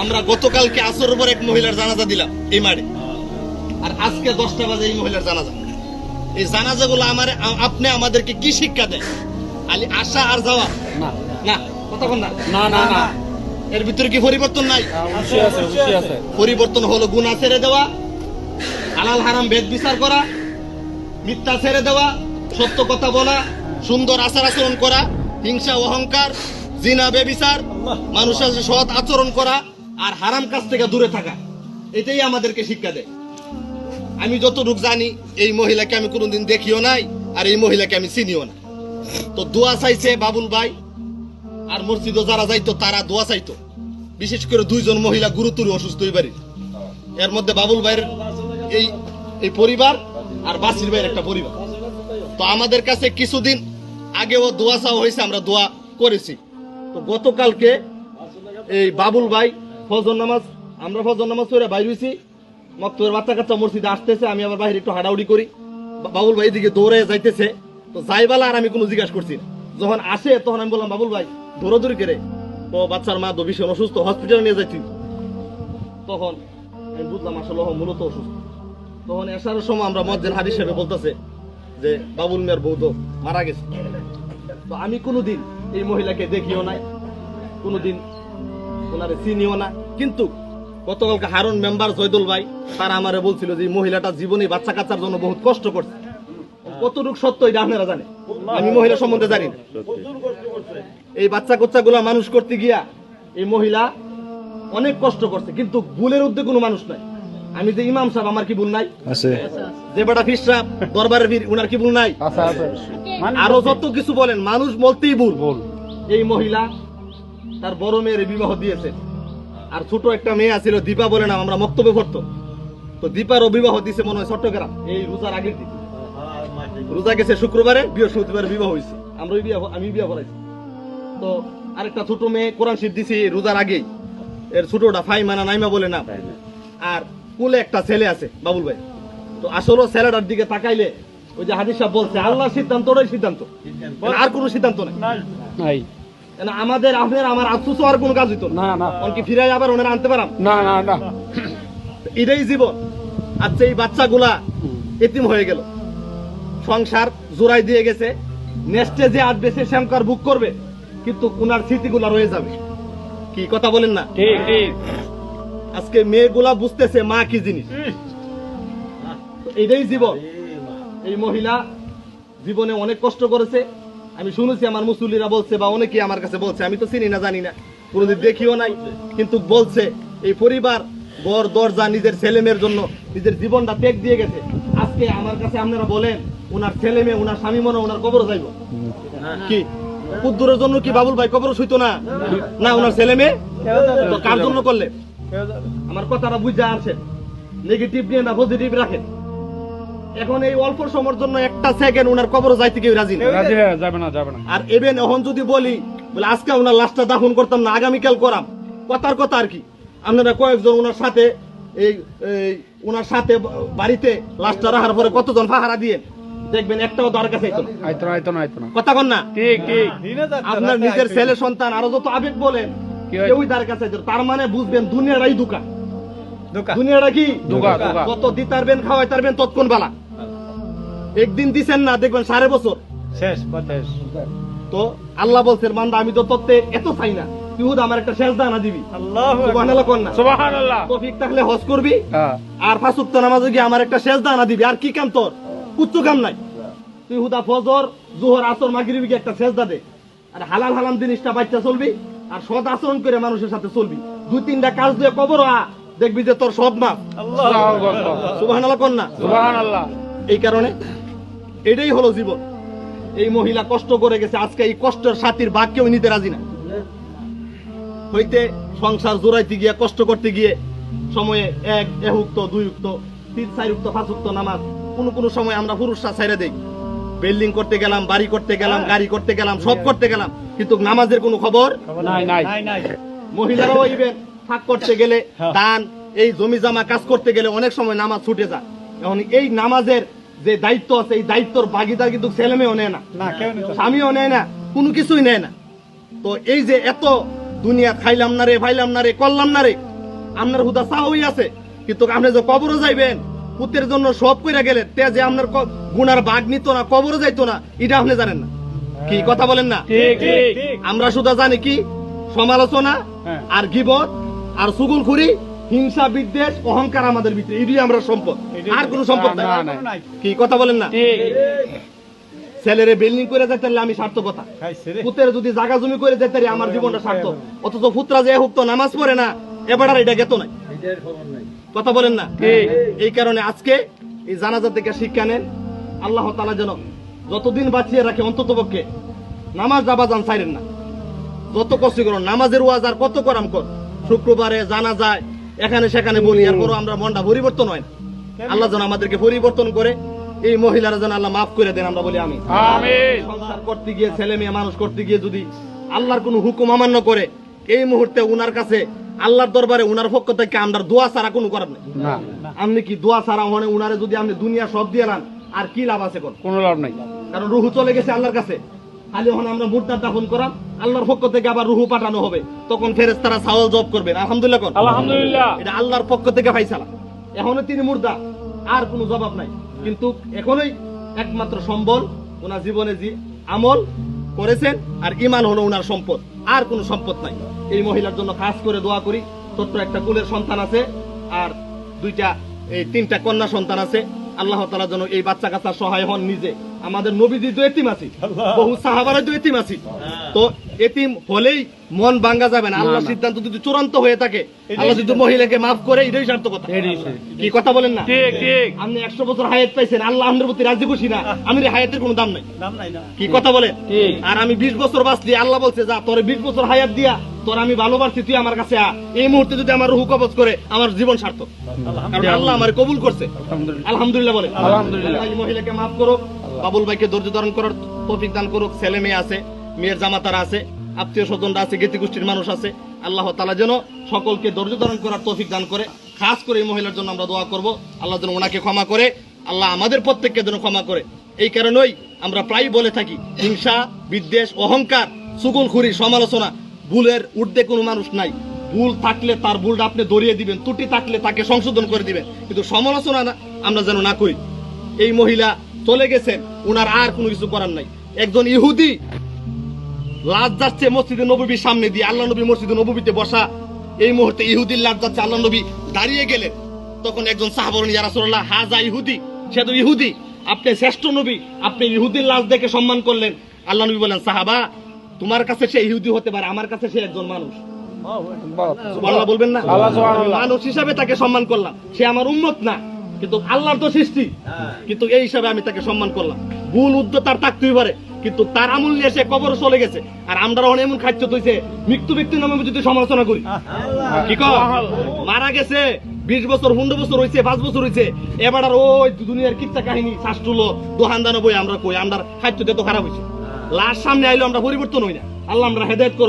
আমরা গতকালকে আসরের পর এক মহিলার জানাজা দিলাম এই মাঠে। আর আজকে দশটা বাজে এই মহিলার জানাজা। এই জানাজাগুলো আমার আপনি আমাদেরকে কি শিক্ষা দেয় আলি আসা আর যাওয়া না। না কতক্ষণ না? না না না। এর ভিতরে কি পরিবর্তন নাই? আছে পরিবর্তন হলো গুণা ছেড়ে দেওয়া হালাল হারাম ভেদ বিচার করা মিথ্যা ছেড়ে দেওয়া সত্য কথা বলা সুন্দর আচার আচরণ করা হিংসা অহংকার জিনা বেবিচার মানুষের সৎ আচরণ করা আর হারাম কাজ থেকে দূরে থাকা, এটাই আমাদেরকে শিক্ষা দেয়। আমি যতটুক জানি, এই মহিলাকে আমি কোনোদিন দেখিও নাই, আর এই মহিলাকে আমি চিনিও না। তো দোয়া চাইছে বাবুল ভাই, আর মসজিদও যারা যাইতো, তারা দোয়া চাইতো। বিশেষ করে দুইজন মহিলা গুরুতর অসুস্থ হয়ে পারি এর মধ্যে বাবুল ভাইয়ের এই এই পরিবার, আর বাসির ভাইয়ের একটা পরিবার। তো আমাদের কাছে কিছুদিন আগেও দোয়া চাওয়া হয়েছে, আমরা দোয়া করেছি। তো গতকালকে এই বাবুল ভাই ফজর নামাজ, আমরা ফজর নামাজ করে বাইর হয়েছি মক্তবের বাচ্চা কাচ্চা মসজিদে আসতেছে, আমি আবার বাইরে একটু হাডাউডি করি। বাবুল ভাই এদিকে দৌড়ে যাইতেছে। তো যাইবালা আর আমি কোনো জিজ্ঞাসা করছি যখন আসে, তখন আমি বললাম, বাবুল ভাই, দৌড়াদৌড়ি করে। তো বাচ্চার মা তো ভীষণ অসুস্থ হসপিটালে নিয়ে যাইছি। তখন আমি বুঝলাম আসলে মূলত অসুস্থ। তখন এসার সময় আমরা মজ্জেল হাদিস হিসেবে বলতেছে যে, বাবুল মিয়ার তো মারা গেছে। তো আমি কোনোদিন এই মহিলাকে দেখিও নাই। কোনোদিন ওনারে চিনিও না। কিন্তু গতকালকে হারুন মেম্বার জয়দুল ভাই তারা আমারে বলছিল যে মহিলাটা জীবনে বাচ্চা কাচ্চার জন্য বহুত কষ্ট করছে। কতটুক সত্য এটা আপনারা জানেন? আমি মহিলা সম্বন্ধে জানি না। এই বাচ্চা কাচ্চা গুলা মানুষ করতে গিয়া এই মহিলা অনেক কষ্ট করছে কিন্তু ভুলের উদ্যোগ কোনো মানুষ নাই। আমি যে ইমাম সাহেব আমার কি ভুল নাই? আছে। যে বেটা ফিস সাহেব দরবারের বীর উনার কি ভুল নাই? আছে আছে। মানে আরও যত কিছু বলেন মানুষ বলতেই ভুল। ভুল। এই মহিলা তার বড় মেয়ের বিবাহ দিয়েছে। আর ছোট একটা মেয়ে আছিল দীপা বলে না আমরা মক্তব্য পড়তো। তো দীপারও বিবাহ দিছে মনে হয় চট্টগ্রাম। এই রোজার আগের দিন। রোজা গেছে শুক্রবারে বৃহস্পতিবারে বিবাহ হয়েছে আমরা ওই বিয়া আমি বিয়া করাইছি তো আরেকটা ছোট মেয়ে কোরআন শীত দিছি রোজার আগেই। এর ছোটটা ফাই মানা নাইমা বলে না আর কুলে একটা ছেলে আছে বাবুল ভাই। তো আসলে ছেলেটার দিকে তাকাইলে ওই যে হাদিস সাহেব বলছে আল্লাহর সিদ্ধান্ত ওটাই সিদ্ধান্ত। আর কোনো সিদ্ধান্ত নাই। আমাদের আপনার আমার আফসোস আর কোনো কাজ হইতো না। না অনকি ফিরাই আবার ওনারা আনতে পারাম? না না না। এটাই জীবন। আচ্ছা এই বাচ্চাগুলা এতিম হয়ে গেল। সংসার জোড়াই দিয়ে গেছে। নেক্সটে যে আসবে সে শ্যামকার বুক করবে। কিন্তু উনার স্মৃতিগুলা রয়ে যাবে। কি কথা বলেন না? ঠিক ঠিক। আজকে মেয়েগুলা বুঝতেছে মা কি জিনিস। এটাই জীবন। এই মহিলা জীবনে অনেক কষ্ট করেছে। আমি শুনেছি আমার মুসল্লিরা বলছে বা অনেকে আমার কাছে বলছে, আমি তো চিনি না, জানি না। কোনোদিন দেখিও নাই। কিন্তু বলছে, এই পরিবার বর দরজা, নিজের ছেলে মেয়ের জন্য নিজের জীবনটা ত্যাগ দিয়ে গেছে। আজকে আমার কাছে আপনারা বলেন, ওনার ছেলে মেয়ে, ওনার স্বামী মনে ওনার কবর যাইব। কি? কুদ্দুরের জন্য কি বাবুল ভাই কবর শুইতো না? না, ওনার ছেলে মেয়ে? কার জন্য করলে? আমার কথাটা বুঝে আছেন নেগেটিভ নিয়ে না পজিটিভ রাখেন। এখন এই অল্প সময়ের জন্য একটা সেকেন্ড ওনার কবর যাইতে কেউ রাজি না রাজি হয়ে যাবে না যাবে না। আর এবেন এখন যদি বলি বলে আজকে ওনার লাশটা দাফন করতাম না আগামীকাল করাম। কথার কথা আর কি। আপনারা কয়েকজন ওনার সাথে এই এই ওনার সাথে বাড়িতে লাশটা রাখার পরে কতজন পাহারা দিয়ে দেখবেন একটাও দ্বার কাছে আইতো না। আইতো না আইতো না আইতো না। কথা কন না। ঠিক ঠিক। আপনার নিজের ছেলে সন্তান আরও যত আবেগ বলেন কি কেউই দ্বার কাছে তার মানে বুঝবেন দুনিয়ারাই দুকা। দোকা। দুনিয়াটা কি? দুকা, দুকা। কত দিতারবেন খাওয়াই তারবেন তৎক্ষণ বালা। একদিন দিছেন না দেখবেন সাড়ে বছর। শেষ শেষ? তো আল্লাহ বলছেন মান্দা আমি তো তত্ত্বে এত চাই না। আমার একটা শেষ দানা দিবি। সুবহানাল্লাহ কর না। সুবহানাল্লাহ। তৌফিক থাকলে হজ করবি। হ্যাঁ। আর ফাঁসুক্ত নামাজে গিয়ে আমার একটা শেষ দানা দিবি। আর কি কাম তোর? উচ্চ কাম নাই। তুই হুদা ফজর জোহর আসর মাগরিবি গিয়ে একটা শেষ দে। আর হালাল হালাম জিনিসটা বাচ্চা চলবি। আর সৎ আচরণ করে মানুষের সাথে চলবি। দুই তিনটা কাজ দিয়ে কবর আ দেখবি যে তোর সব মাপ সুবহানাল্লাহ কর না। সুবহানাল্লাহ। এই কারণে এটাই হলো জীবন। এই মহিলা কষ্ট করে গেছে আজকে এই কষ্টের সাথীর ভাগ কেউ নিতে রাজি না। হইতে সংসার জোড়াইতে গিয়ে কষ্ট করতে গিয়ে সময়ে এক উক্ত দুই উক্ত তিন চার উক্ত পাঁচ উক্ত নামাজ কোন কোন সময় আমরা পুরুষরা ছাইরা দেই। বিল্ডিং করতে গেলাম বাড়ি করতে গেলাম গাড়ি করতে গেলাম সব করতে গেলাম কিন্তু নামাজের কোনো খবর নাই নাই। মহিলারাও ইভেন ফাঁক করতে গেলে দান এই জমি জমা কাজ করতে গেলে অনেক সময় নামাজ ছুটে যায়। এখন এই নামাজের যে দায়িত্ব আছে এই দায়িত্বর ভাগিদার কিন্তু ছেলে মেয়েও নেয় না। স্বামীও নেয় না কোনো কিছুই নেয় না। তো এই যে এত দুনিয়া খাইলাম না রে ভাইলাম না রে করলাম না রে আপনার হুদা চাওই আছে। কিন্তু আপনি যে কবরও যাইবেন পুতের জন্য সব কইরা গেলেন তে যে আপনার গুনার বাঘ নিত না কবরও যাইতো না এটা আপনি জানেন না। কি কথা বলেন না? আমরা শুধু জানি কি? সমালোচনা হ্যাঁ। আর গিবত আর সুগুলখুরি হিংসা বিদ্বেষ অহংকার আমাদের ভিতরে। এটাই আমরা সম্পদ। আর কোনো সম্পদ না, নাই। কি কথা বলেন না? ঠিক। ছেলেরে বিল্ডিং করে যাইতে পারলে আমি সার্থকতা। পুতের যদি জাগা জমি করে যেতে পারি আমার জীবনটা সার্থক। অথচ পুত্রা যে হুক্ত নামাজ পড়ে না এবার আর এটা গেত নাই। কথা বলেন না। ঠিক। এই কারণে আজকে এই জানাজা থেকে শিক্ষা নেন। আল্লাহ তালা যেন যতদিন বাঁচিয়ে রাখে অন্তত পক্ষে নামাজ আবাজান ছাইরেন না। যত কষ্ট করো নামাজের ওয়াজ আর কত করাম কর। শুক্রবারে জানা যায় এখানে সেখানে বলি আর পরও আমরা মনটা পরিবর্তন হয় আল্লাহ যেন আমাদেরকে পরিবর্তন করে এই মহিলারা যেন আল্লাহ মাফ করে দেন আমরা বলি আমি সংসার করতে গিয়ে ছেলে মেয়ে মানুষ করতে গিয়ে যদি আল্লাহর কোনো হুকুম অমান্য করে এই মুহূর্তে উনার কাছে আল্লাহর দরবারে উনার পক্ষ থেকে আমরা দোয়া ছাড়া কোনো করার নেই। আপনি কি দোয়া ছাড়া মানে উনারে যদি আপনি দুনিয়া সব দিয়ে নেন আর কি লাভ আছে কোন? লাভ নাই। কারণ রুহু চলে গেছে আল্লাহর কাছে। খালি ওখানে আমরা মুদ্রা দাফন করাম আল্লাহর পক্ষ থেকে আবার রুহু পাঠানো হবে। তখন ফেরেস তারা সাওয়াল জব করবেন আলহামদুলিল্লাহ কোন আলহামদুলিল্লাহ। এটা আল্লাহর পক্ষ থেকে ফাইসালা। এখনও তিনি মুর্দা। আর কোনো জবাব নাই। কিন্তু এখনই একমাত্র সম্বল ওনার জীবনে যে আমল করেছেন আর ইমান হলো ওনার সম্পদ। আর কোনো সম্পদ নাই। এই মহিলার জন্য খাস করে দোয়া করি। ছোট্ট একটা কুলের সন্তান আছে। আর দুইটা এই তিনটা কন্যা সন্তান আছে। আল্লাহ তালা যেন এই বাচ্চা কাচ্চা সহায় হন নিজে। আমাদের নবীজি তো এতিম আছি বহু সাহাবারা তো এতিম আছি। তো এতিম হলেই মন ভাঙ্গা যাবে না। আল্লাহ সিদ্ধান্ত যদি চূড়ান্ত হয়ে থাকে আল্লাহ যদি মহিলাকে মাফ করে এটাই সার্থকতা। কি কথা বলেন না? আপনি একশো বছর হায়াত পাইছেন আল্লাহ আমাদের প্রতি রাজি খুশি না। আমি হায়াতের কোনো দাম নাই। কি কথা বলেন? ঠিক। আর আমি বিশ বছর বাঁচলি আল্লাহ বলছে যা তোর বিশ বছর হায়াত দিয়া তোর আমি ভালোবাসছি তুই আমার কাছে আ এই মুহূর্তে যদি আমার রুহু কবজ করে আমার জীবন সার্থক। কারণ আল্লাহ আমার কবুল করছে। আলহামদুলিল্লাহ। আলহামদুলিল্লাহ বলে। আলহামদুলিল্লাহ। এই মহিলাকে মাফ করুক বাবুল ভাইকে ধৈর্য ধারণ করার তৌফিক দান করুক। ছেলে মেয়ে আছে মেয়ের জামাতারা আছে আত্মীয় স্বজনরা আছে গেতি গোষ্ঠীর মানুষ আছে। আল্লাহ তালা যেন সকলকে ধৈর্য ধারণ করার তৌফিক দান করে। খাস করে এই মহিলার জন্য আমরা দোয়া করব। আল্লাহ যেন ওনাকে ক্ষমা করে। আল্লাহ আমাদের প্রত্যেককে যেন ক্ষমা করে। এই কারণেই আমরা প্রায় বলে থাকি হিংসা বিদ্বেষ অহংকার সুগুলখুরি সমালোচনা ভুলের ঊর্ধ্বে কোনো মানুষ নাই। ভুল থাকলে তার ভুলটা আপনি দরিয়ে দিবেন, ত্রুটি থাকলে তাকে সংশোধন করে দিবেন। কিন্তু সমালোচনা আমরা যেন না করি, এই মহিলা চলে গেছেন উনার আর কোনো কিছু করার নাই। একজন ইহুদি লাজ যাচ্ছে মসজিদে নবীর সামনে দিয়ে, আল্লাহ নবী মসজিদে নবীতে বসা, এই মুহূর্তে ইহুদির লাশ যাচ্ছে, আল্লাহ নবী দাঁড়িয়ে গেলেন। তখন একজন সাহাবরণ ইয়ারাসুল্লাহ হাজা ইহুদি, সে তো ইহুদি, আপনি শ্রেষ্ঠ নবী, আপনি ইহুদির লাশ দেখে সম্মান করলেন। আল্লাহ নবী বলেন, সাহাবা তোমার কাছে সে ইহুদি হতে পারে আমার কাছে সে একজন মানুষ। বলবেন না? মানুষ হিসাবে তাকে সম্মান করলাম। সে আমার উম্মত না কিন্তু আল্লাহর তো সৃষ্টি। কিন্তু এই হিসাবে আমি তাকে সম্মান করলাম। ভুল তার থাকতেই পারে কিন্তু তার আমল নিয়ে সে কবর চলে গেছে। আর আমরা এখন এমন খাদ্য তৈছে মৃত্যু ব্যক্তি নামে যদি সমালোচনা করি। কি? মারা গেছে বিশ বছর পনেরো বছর হয়েছে পাঁচ বছর হয়েছে এবার আর ওই দুনিয়ার কিচ্ছা কাহিনী শাস্ত্রুলো দোহান দানো বই আমরা কই? আমরা খাদ্য তো খারাপ হয়েছে লাশ সামনে আইলো আমরা পরিবর্তন হই না। আল্লাহ আমরা হেদায়ত করব